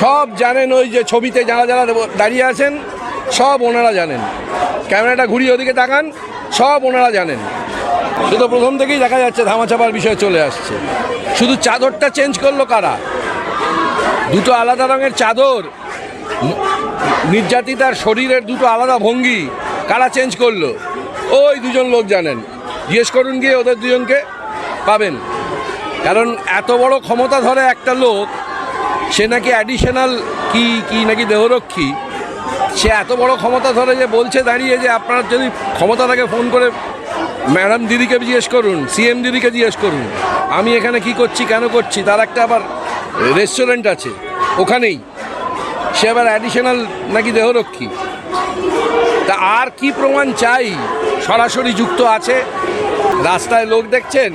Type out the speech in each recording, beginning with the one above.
সব জানেন ওই যে ছবিতে যারা যারা দাঁড়িয়ে আছেন, সব ওনারা জানেন। ক্যামেরাটা ঘুরিয়ে ওদিকে তাকান, সব ওনারা জানেন। শুধু প্রথম থেকেই দেখা যাচ্ছে ধামাচাপার বিষয় চলে আসছে। শুধু চাদরটা চেঞ্জ করল কারা? দুটো আলাদা রঙের চাদর, নির্যাতিতার শরীরের দুটো আলাদা ভঙ্গি, কারা চেঞ্জ করল? ওই দুজন লোক জানেন। জিজ্ঞেস করুন গিয়ে ওদের দুজনকে, পাবেন। কারণ এত বড় ক্ষমতা ধরে একটা লোক সে নাকি অ্যাডিশনাল কি কি নাকি দেহরক্ষী? সে এত বড় ক্ষমতা ধরে যে বলছে দাঁড়িয়ে যে আপনার যদি ক্ষমতা থাকে ফোন করে ম্যাডাম দিদিকে জিজ্ঞেস করুন সিএম দিদিকে জিজ্ঞেস করুন, আমি এখানে কি করছি, কেন করছি, তার একটা আবার রেস্টুরেন্ট আছে, ওখানেই। সে আবার অ্যাডিশনাল নাকি দেহরক্ষী। তা আর কি প্রমাণ চাই? সরাসরি যুক্ত আছে? রাস্তায় লোক দেখছেন?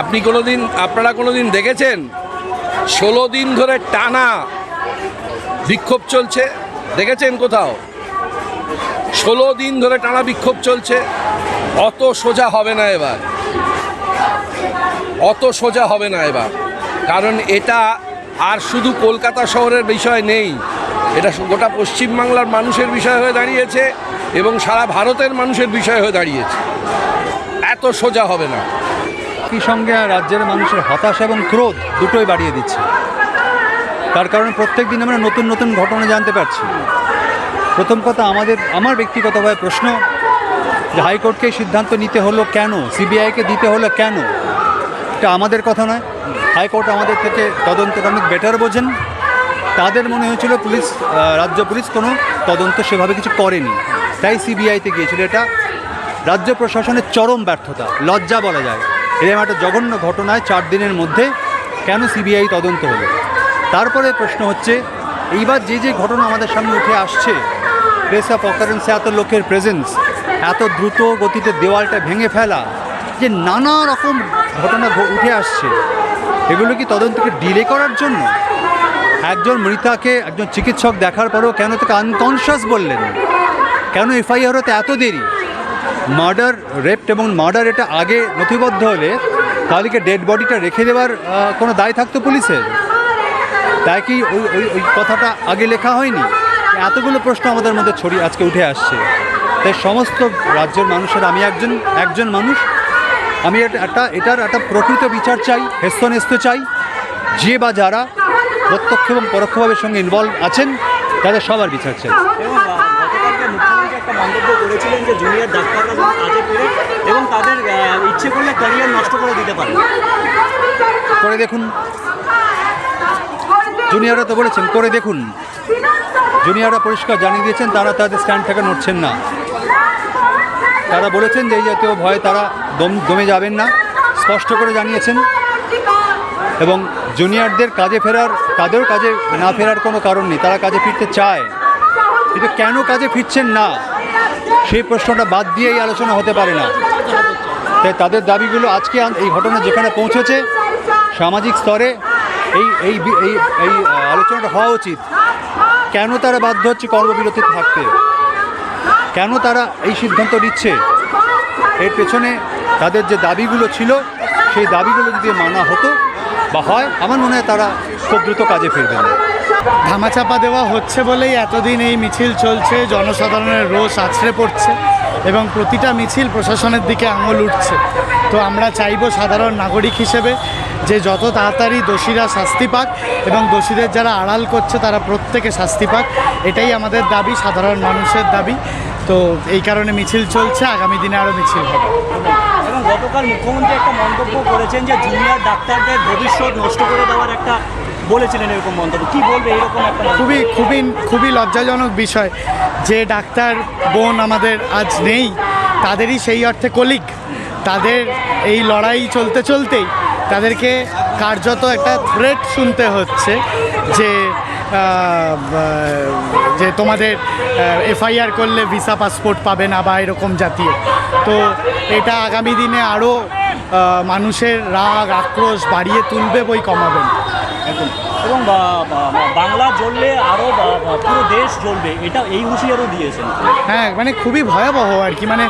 আপনি কোনোদিন, আপনারা কোনোদিন দেখেছেন? ষোলো দিন ধরে টানা বিক্ষোভ চলছে। দেখেছেন কোথাও? ষোলো দিন ধরে টানা বিক্ষোভ চলছে। অত সোজা হবে না এবার। অত সোজা হবে না এবার। কারণ এটা আর শুধু কলকাতা শহরের বিষয় নেই। এটা গোটা পশ্চিমবাংলার মানুষের বিষয় হয়ে দাঁড়িয়েছে এবং সারা ভারতের মানুষের বিষয় হয়ে দাঁড়িয়েছে। এত সোজা হবে না। একই সঙ্গে রাজ্যের মানুষের হতাশা এবং ক্রোধ দুটোই বাড়িয়ে দিচ্ছে। তার কারণে প্রত্যেক দিন আমরা নতুন নতুন ঘটনা জানতে পারছি। প্রথম কথা আমাদের, আমার ব্যক্তিগতভাবে প্রশ্ন যে হাইকোর্টকে সিদ্ধান্ত নিতে হলো কেন? সিবিআইকে দিতে হলো কেন? এটা আমাদের কথা নয়। হাইকোর্ট আমাদের থেকে তদন্তটা অনেক বেটার বোঝেন। তাদের মনে হয়েছিল পুলিশ রাজ্য পুলিশ কোনো তদন্ত সেভাবে কিছু করেনি। তাই সিবিআইতে গিয়েছিল। এটা রাজ্য প্রশাসনের চরম ব্যর্থতা, লজ্জা বলা যায়। এরকম একটা জঘন্য ঘটনায় চার দিনের মধ্যে কেন সিবিআই তদন্ত হলো? তারপরে প্রশ্ন হচ্ছে, এইবার যে যে ঘটনা আমাদের সামনে উঠে আসছে প্লেস অফ অকারেন্সে এত লোকের প্রেজেন্স এত দ্রুত গতিতে দেওয়ালটা ভেঙে ফেলা, যে নানা রকম ঘটনা উঠে আসছে, এগুলো কি তদন্তকে ডিলে করার জন্য? একজন মৃতাকে একজন চিকিৎসক দেখার পরেও কেন তাকে আনকনশিয়াস বললেন? কেন এফআইআর হতে এত দেরি? মার্ডার রেপ এবং মার্ডার এটা আগে নথিবদ্ধ হলে তাহলে কি ডেড বডিটা রেখে দেওয়ার কোনো দায় থাকতো পুলিশের? তাই কি ওই ওই ওই কথাটা আগে লেখা হয়নি? এতগুলো প্রশ্ন আমাদের মধ্যে ছড়িয়ে আজকে উঠে আসছে। তাই সমস্ত রাজ্যের মানুষের, আমি একজন একজন মানুষ, আমি একটা এটার একটা প্রকৃত বিচার চাই, হেস্তনেস্ত চাই। যে বা যারা প্রত্যক্ষ এবং পরোক্ষভাবে সঙ্গে ইনভলভ আছেন, তাদের সবার বিচার চাই এবং আহ, গতকালকে মুখ্যমন্ত্রী একটা মন্তব্য করেছিলেন যে জুনিয়র ডাক্তাররা যেন কাজে ফেরে এবং তাদের ইচ্ছে করলে ক্যারিয়ার নষ্ট করে দিতে পারে। করে দেখুন। জুনিয়ররা তো বলেছেন, করে দেখুন। জুনিয়ররা পরিষ্কার জানিয়ে দিয়েছেন, তারা তাদের স্ট্যান্ড থেকে নড়ছেন না। তারা বলেছেন যে এই জাতীয় ভয়ে তারা দম, দমে যাবেন না। স্পষ্ট করে জানিয়েছেন। এবং জুনিয়রদের কাজে ফেরার তাদেরও কাজে না ফেরার কোনো কারণ নেই। তারা কাজে ফিরতে চায়। কিন্তু কেন কাজে ফিরছেন না? সেই প্রশ্নটা বাদ দিয়ে এই আলোচনা হতে পারে না। তাই তাদের দাবিগুলো আজকে এই ঘটনা যেখানে পৌঁছেছে, সামাজিক স্তরে এই এই এই আলোচনাটা হওয়া উচিত। কেন তারা বাধ্য হচ্ছে কর্মবিরতি থাকতে? কেন তারা এই সিদ্ধান্ত নিচ্ছে? এর পেছনে তাদের যে দাবিগুলো ছিল, সেই দাবিগুলো যদি মানা হতো বা হয়, আমার মনে হয় তারা খুব দ্রুত কাজে ফিরবেন। ধামাচাপা দেওয়া হচ্ছে বলেই এতদিন এই মিছিল চলছে, জনসাধারণের রোষ আছড়ে পড়ছে এবং প্রতিটা মিছিল প্রশাসনের দিকে আঙুল উঠছে। তো আমরা চাইব সাধারণ নাগরিক হিসেবে যে যত তাড়াতাড়ি দোষীরা শাস্তি পাক এবং দোষীদের যারা আড়াল করছে তারা প্রত্যেকে শাস্তি পাক, এটাই আমাদের দাবি, সাধারণ মানুষের দাবি। তো এই কারণে মিছিল চলছে, আগামী দিনে আরও মিছিল হবে। গতকাল মুখ্যমন্ত্রী একটা মন্তব্য করেছেন যে জুনিয়র ডাক্তারদের ভবিষ্যৎ নষ্ট করে দেওয়ার একটা বলেছিলেন এরকম মন্তব্য। কি বলবে এরকম একটা খুবই খুবই খুবই লজ্জাজনক বিষয় যে ডাক্তার বোন আমাদের আজ নেই, তাদেরই সেই অর্থে কলিক তাদের এই লড়াই চলতে চলতেই তাদেরকে কার্যত একটা থ্রেট শুনতে হচ্ছে যে যে তোমাদের এফআইআর করলে ভিসা পাসপোর্ট পাবে না বা এরকম জাতীয়। তো এটা আগামী দিনে আরও মানুষের রাগ, আক্রোশ বাড়িয়ে তুলবে বই কমাবেন। একদম। এবং বাংলা জ্বললে আরও পুরো দেশ জ্বলবে, এটা এই হুঁশিয়ারও দিয়েছেন। হ্যাঁ মানে খুবই ভয়াবহ আর কি। মানে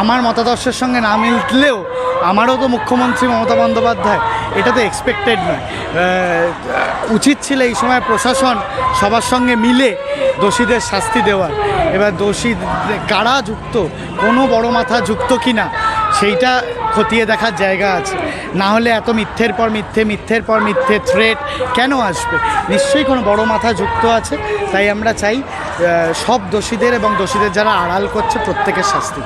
আমার মতাদর্শের সঙ্গে না মিললেও আমারও তো মুখ্যমন্ত্রী মমতা বন্দ্যোপাধ্যায়, এটা তো এক্সপেক্টেড নয়। উচিত ছিল এই সময় প্রশাসন সবার সঙ্গে মিলে দোষীদের শাস্তি দেওয়ার। এবার দোষী কারা যুক্ত, কোনো বড় মাথা যুক্ত কি না সেইটা খতিয়ে দেখার জায়গা আছে। না হলে এত মিথ্যের পর মিথ্যে, মিথ্যের পর মিথ্যে থ্রেট কেন আসবে? নিশ্চয়ই কোনো বড় মাথা যুক্ত আছে। তাই আমরা চাই সব দোষীদের এবং দোষীদের যারা আড়াল করছে প্রত্যেকের শাস্তি।